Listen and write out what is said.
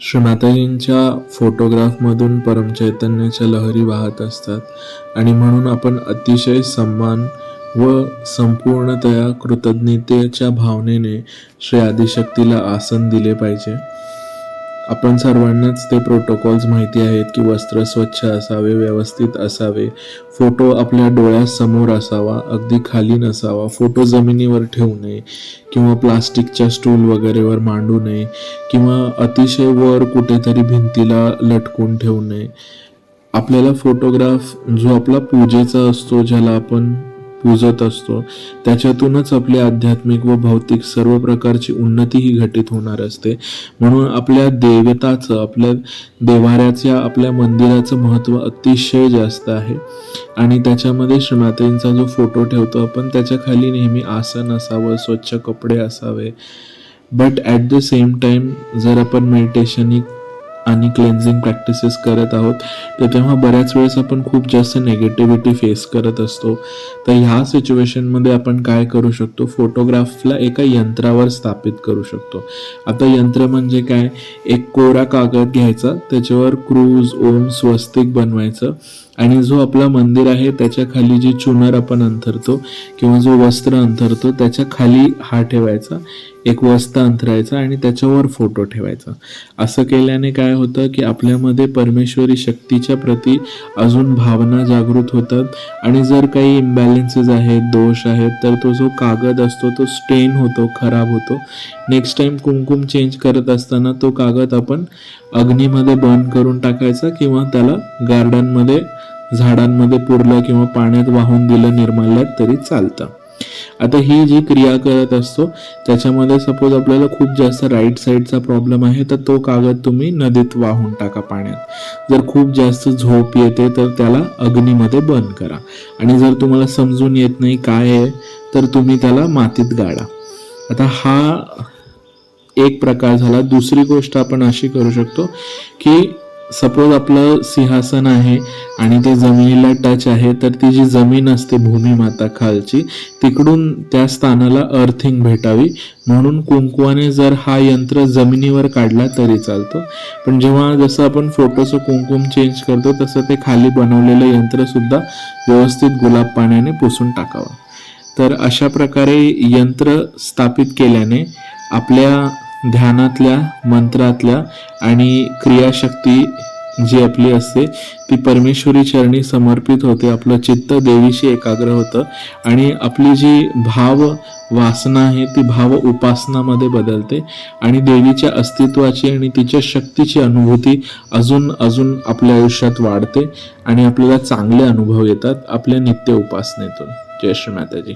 श्रीमाताजींच्या फोटोग्राफमधून परमचैतन्याच्या लहरी वाहत असतात आणि म्हणून आपण अतिशय सन्मान व संपूर्णतया कृतज्ञतेच्या भावनेने श्री आदिशक्तीला आसन दिले पाहिजे. आपण सर्वांनाच ते प्रोटोकॉल्स माहिती आहेत की वस्त्र स्वच्छ असावे व्यवस्थित असावे. फोटो आपल्या डोळ्यासमोर असावा अगदी खाली नसावा. फोटो जमिनीवर ठेवू नये किंवा प्लास्टिकच्या स्टूल वगैरेवर मांडू नये किंवा अतिशय वर कुठेतरी भिंतीला लटकून ठेवू नये. आपल्याला फोटोग्राफ जो आपला पूजेचा असतो ज्याला आपण पूजत असतो. त्याच्यातूनच आपली आध्यात्मिक व भौतिक सर्व प्रकारची उन्नती ही घटित होणार असते. म्हणून आपल्या देवताचं आपल्या देवाऱ्याच्या आपल्या मंदिराचं महत्त्व अतिशय जास्त आहे. आणि त्याच्यामध्ये श्रीमातेंचा जो फोटो ठेवतो आपण त्याच्याखाली नेहमी आसन असावं स्वच्छ कपडे असावे. But at the same time जर आपण मेडिटेशन आणि क्लेन्झिंग प्रॅक्टिसेस करत आहोत. तर तेव्हा बऱ्याच वेळेस आपण खूप जास्त नेगेटिव्हिटी फेस करत असतो. तर ह्या सिच्युएशनमध्ये आपण काय करू शकतो? फोटोग्राफला एका यंत्रावर स्थापित करू शकतो. आता यंत्र म्हणजे काय? एक कोरा कागद घ्यायचा त्याच्यावर क्रूज ओम स्वस्तिक बनवायचं. आणि जो आपला मंदिर आहे त्याच्याखाली जे चुनर आपण अंथरतो किंवा जो वस्त्र अंथरतो त्याच्याखाली हा ठेवायचा एक वस्त्र अंथरायचा आणि त्याच्यावर फोटो ठेवायचा. असं केल्याने काय होतं की आपल्यामध्ये परमेश्वरी शक्तीच्या प्रती अजून भावना जागृत होतात आणि जर काही इम्बॅलेन्सेस आहेत दोष आहेत तर तो जो कागद असतो तो स्टेन होतो खराब होतो. नेक्स्ट टाइम कुमकुम चेंज करत असताना तो कागद आपण अग्नीमध्ये बर्न करून टाकायचा किंवा त्याला गार्डनमध्ये झाडांमध्ये पुरलं किंवा पाण्यात वाहून दिलं निर्माल्यात तरी चालतं. आता ही जी क्रिया करत असतो त्याच्यामध्ये सपोज आपल्याला खूप जास्त राईट साईडचा प्रॉब्लेम आहे तर तो कागद तुम्ही नदीत वाहून टाका पाण्यात. जर खूप जास्त झोप येते तर त्याला अग्नीमध्ये बंद करा. आणि जर तुम्हाला समजून येत नाही काय आहे तर तुम्ही त्याला मातीत गाडा आता हा एक प्रकार झाला. दुसरी गोष्ट आपण अशी करू शकतो की सपोज आपलं सिंहासन आहे आणि ते जमिनीला टच आहे तर ती जी जमीन असते भूमिमाता खालची तिकडून त्या स्थानाला अर्थिंग भेटावी. म्हणून कुंकुवाने जर हा यंत्र जमिनीवर काढला तरी चालतो. पण जेव्हा जसं आपण फोटोचं कुंकुम चेंज करतो तसं ते खाली बनवलेलं यंत्र सुद्धा व्यवस्थित गुलाब पाण्याने पुसून टाकावं. तर अशा प्रकारे यंत्र स्थापित केल्याने आपल्या ध्यानातल्या मंत्रातल्या आणि क्रियाशक्ती जी आपली असते ती परमेश्वरी चरणी समर्पित होते. आपलं चित्त देवीशी एकाग्र होतं आणि आपली जी भाव वासना आहे ती भाव उपासनामध्ये बदलते आणि देवीच्या अस्तित्वाची आणि तिच्या शक्तीची अनुभूती अजून अजून आपल्या आयुष्यात वाढते आणि आपल्याला चांगले अनुभव येतात आपल्या नित्य उपासनेतून. जय श्री माताजी.